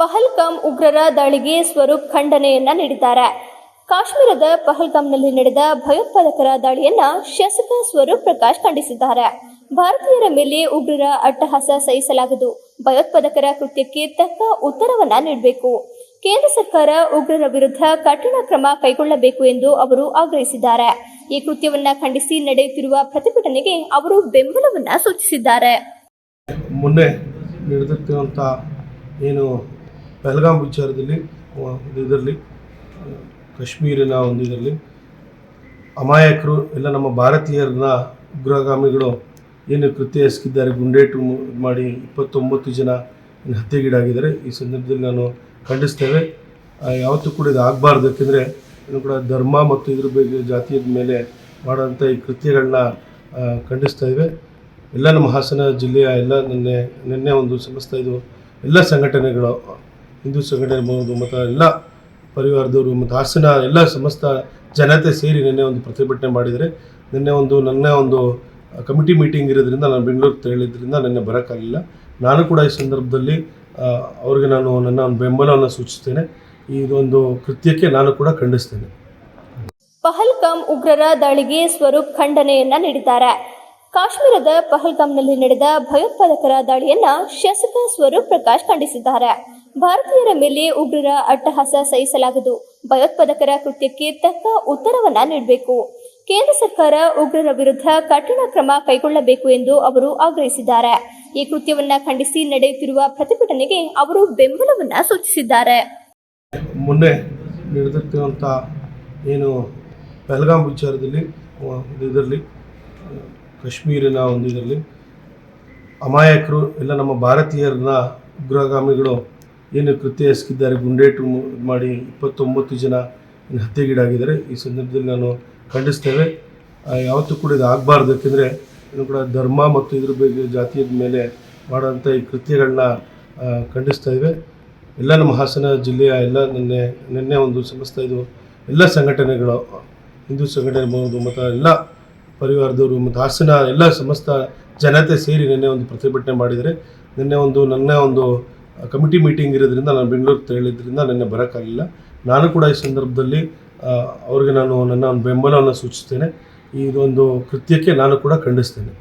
ಪಹಲ್ಗಾಮ್ ಉಗ್ರರ ದಾಳಿಗೆ ಸ್ವರೂಪ್ ಖಂಡನೆಯನ್ನ ನೀಡಿದ್ದಾರೆ. ಕಾಶ್ಮೀರದ ಪಹಲ್ಗಾಮ್ನಲ್ಲಿ ನಡೆದ ಭಯೋತ್ಪಾದಕರ ದಾಳಿಯನ್ನ ಶಾಸಕ ಸ್ವರೂಪ್ ಪ್ರಕಾಶ್ ಖಂಡಿಸಿದ್ದಾರೆ. ಭಾರತೀಯರ ಮೇಲೆ ಉಗ್ರರ ಅಟ್ಟಹಾಸ ಸಹಿಸಲಾಗದು. ಭಯೋತ್ಪಾದಕರ ಕೃತ್ಯಕ್ಕೆ ತಕ್ಕ ಉತ್ತರವನ್ನ ನೀಡಬೇಕು. ಕೇಂದ್ರ ಸರ್ಕಾರ ಉಗ್ರರ ವಿರುದ್ಧ ಕಠಿಣ ಕ್ರಮ ಕೈಗೊಳ್ಳಬೇಕು ಎಂದು ಅವರು ಆಗ್ರಹಿಸಿದ್ದಾರೆ. ಈ ಕೃತ್ಯವನ್ನ ಖಂಡಿಸಿ ನಡೆಯುತ್ತಿರುವ ಪ್ರತಿಭಟನೆಗೆ ಅವರು ಬೆಂಬಲವನ್ನ ಸೂಚಿಸಿದ್ದಾರೆ. ಮುನ್ನೆ ನಡೆದಿರುವಂಥ ಏನು ಪಹಲ್ಗಾಮ್ ವಿಚಾರದಲ್ಲಿ ಇದರಲ್ಲಿ, ಕಾಶ್ಮೀರಿನ ಒಂದು ಇದರಲ್ಲಿ ಅಮಾಯಕರು, ಎಲ್ಲ ನಮ್ಮ ಭಾರತೀಯರನ್ನ ಉಗ್ರಗಾಮಿಗಳು ಏನು ಕೃತ್ಯ ಎಸಗಿದ್ದಾರೆ, ಗುಂಡೇಟು ಮಾಡಿ ಇಪ್ಪತ್ತೊಂಬತ್ತು ಜನ ಹತ್ಯೆಗೀಡಾಗಿದ್ದಾರೆ, ಈ ಸಂದರ್ಭದಲ್ಲಿ ನಾನು ಖಂಡಿಸ್ತೇವೆ ಯಾವತ್ತೂ ಕೂಡ ಇದು ಆಗಬಾರ್ದು, ಯಾಕೆಂದರೆ ಇನ್ನು ಕೂಡ ಧರ್ಮ ಮತ್ತು ಇದ್ರ ಬಗ್ಗೆ ಜಾತಿಯ ಮೇಲೆ ಮಾಡೋಂಥ ಈ ಕೃತ್ಯಗಳನ್ನ ಖಂಡಿಸ್ತಾ ಇವೆ. ಎಲ್ಲ ನಮ್ಮ ಹಾಸನ ಜಿಲ್ಲೆಯ ಎಲ್ಲ ನಿನ್ನೆ ನಿನ್ನೆ ಒಂದು ಸಮಸ್ತ ಇದು ಎಲ್ಲ ಸಂಘಟನೆಗಳು ಹಿಂದೂ ಸಂಘಟನೆ ಇರ್ಬೋದು ಮತ್ತು ಎಲ್ಲ ಪರಿವಾರದವರು ಮತ್ತು ಹಾಸನ ಎಲ್ಲ ಸಮಸ್ತ ಜನತೆ ಸೇರಿ ನಿನ್ನೆ ಒಂದು ಪ್ರತಿಭಟನೆ ಮಾಡಿದರೆ ನಿನ್ನೆ ಒಂದು ನನ್ನ ಒಂದು ಕಮಿಟಿ ಮೀಟಿಂಗ್ ಇರೋದ್ರಿಂದ ನಾನು ಬೆಂಗಳೂರು ತೆರಳಿದ್ರಿಂದ ನಿನ್ನೆ ಬರೋಕ್ಕಾಗಲಿಲ್ಲ. ನಾನು ಕೂಡ ಈ ಸಂದರ್ಭದಲ್ಲಿ ಅವ್ರಿಗೆ ನಾನು ನನ್ನ ಒಂದು ಬೆಂಬಲವನ್ನು ಸೂಚಿಸ್ತೇನೆ. ಇದೊಂದು ಕೃತ್ಯಕ್ಕೆ ನಾನು ಕೂಡ ಖಂಡಿಸ್ತೇನೆ. ಪಹಲ್ಗಾಮ್ ಉಗ್ರರ ದಾಳಿಗೆ ಸ್ವರೂಪ್ ಖಂಡನೆಯನ್ನ ನೀಡಿದ್ದಾರೆ. ಕಾಶ್ಮೀರದ ಪಹಲ್ಗಾಮ್ನಲ್ಲಿ ನಡೆದ ಭಯೋತ್ಪಾದಕರ ದಾಳಿಯನ್ನ ಶಾಸಕ ಸ್ವರೂಪ್ ಪ್ರಕಾಶ್ ಖಂಡಿಸಿದ್ದಾರೆ. ಭಾರತೀಯರ ಮೇಲೆ ಉಗ್ರರ ಅಟ್ಟಹಾಸ ಸಹಿಸಲಾಗದು. ಭಯೋತ್ಪಾದಕರ ಕೃತ್ಯಕ್ಕೆ ತಕ್ಕ ಉತ್ತರವನ್ನ ನೀಡಬೇಕು. ಕೇಂದ್ರ ಸರ್ಕಾರ ಉಗ್ರರ ವಿರುದ್ಧ ಕಠಿಣ ಕ್ರಮ ಕೈಗೊಳ್ಳಬೇಕು ಎಂದು ಅವರು ಆಗ್ರಹಿಸಿದ್ದಾರೆ. ಈ ಕೃತ್ಯವನ್ನ ಖಂಡಿಸಿ ನಡೆಯುತ್ತಿರುವ ಪ್ರತಿಭಟನೆಗೆ ಅವರು ಬೆಂಬಲವನ್ನ ಸೂಚಿಸಿದ್ದಾರೆ. ಮೊನ್ನೆ ನಡೆದಿರುವಂಥ ಏನು ಪಹಲ್ಗಾಮ್ ವಿಚಾರದಲ್ಲಿ ಇದರಲ್ಲಿ, ಕಾಶ್ಮೀರಿನ ಒಂದು ಇದರಲ್ಲಿ ಅಮಾಯಕರು, ಎಲ್ಲ ನಮ್ಮ ಭಾರತೀಯರನ್ನ ಉಗ್ರಗಾಮಿಗಳು ಏನು ಕೃತ್ಯ ಎಸಗಿದ್ದಾರೆ ಗುಂಡೇಟು ಮಾಡಿ ಇಪ್ಪತ್ತೊಂಬತ್ತು ಜನ ಹತ್ಯೆಗೀಡಾಗಿದ್ದಾರೆ. ಈ ಸಂದರ್ಭದಲ್ಲಿ ನಾನು ಖಂಡಿಸ್ತೇವೆ. ಯಾವತ್ತೂ ಕೂಡ ಇದು ಆಗಬಾರ್ದು. ಯಾಕೆಂದರೆ ಇನ್ನು ಕೂಡ ಧರ್ಮ ಮತ್ತು ಇದ್ರ ಬಗ್ಗೆ ಜಾತಿಯದ ಮೇಲೆ ಮಾಡೋಂಥ ಈ ಕೃತ್ಯಗಳನ್ನ ಖಂಡಿಸ್ತಾ ಇವೆ. ಎಲ್ಲ ನಮ್ಮ ಹಾಸನ ಜಿಲ್ಲೆಯ ಎಲ್ಲ ನಿನ್ನೆ ನಿನ್ನೆ ಒಂದು ಸಮಸ್ತ ಇದು ಎಲ್ಲ ಸಂಘಟನೆಗಳು, ಹಿಂದೂ ಸಂಘಟನೆ ಮತ್ತು ಎಲ್ಲ ಪರಿವಾರದವರು ಮತ್ತು ಹಾಸನ ಎಲ್ಲ ಸಮಸ್ತ ಜನತೆ ಸೇರಿ ನಿನ್ನೆ ಒಂದು ಪ್ರತಿಭಟನೆ ಮಾಡಿದರೆ ನಿನ್ನೆ ಒಂದು, ನನ್ನ ಒಂದು ಕಮಿಟಿ ಮೀಟಿಂಗ್ ಇರೋದ್ರಿಂದ ನಾನು ಬೆಂಗಳೂರು ತೆರಳಿದ್ರಿಂದ ನನಗೆ ಬರೋಕ್ಕಾಗಲಿಲ್ಲ ನಾನು ಕೂಡ ಈ ಸಂದರ್ಭದಲ್ಲಿ ಅವ್ರಿಗೆ ನಾನು ನನ್ನ ಬೆಂಬಲವನ್ನು ಸೂಚಿಸ್ತೇನೆ. ಇದೊಂದು ಕೃತ್ಯಕ್ಕೆ ನಾನು ಕೂಡ ಖಂಡಿಸ್ತೇನೆ.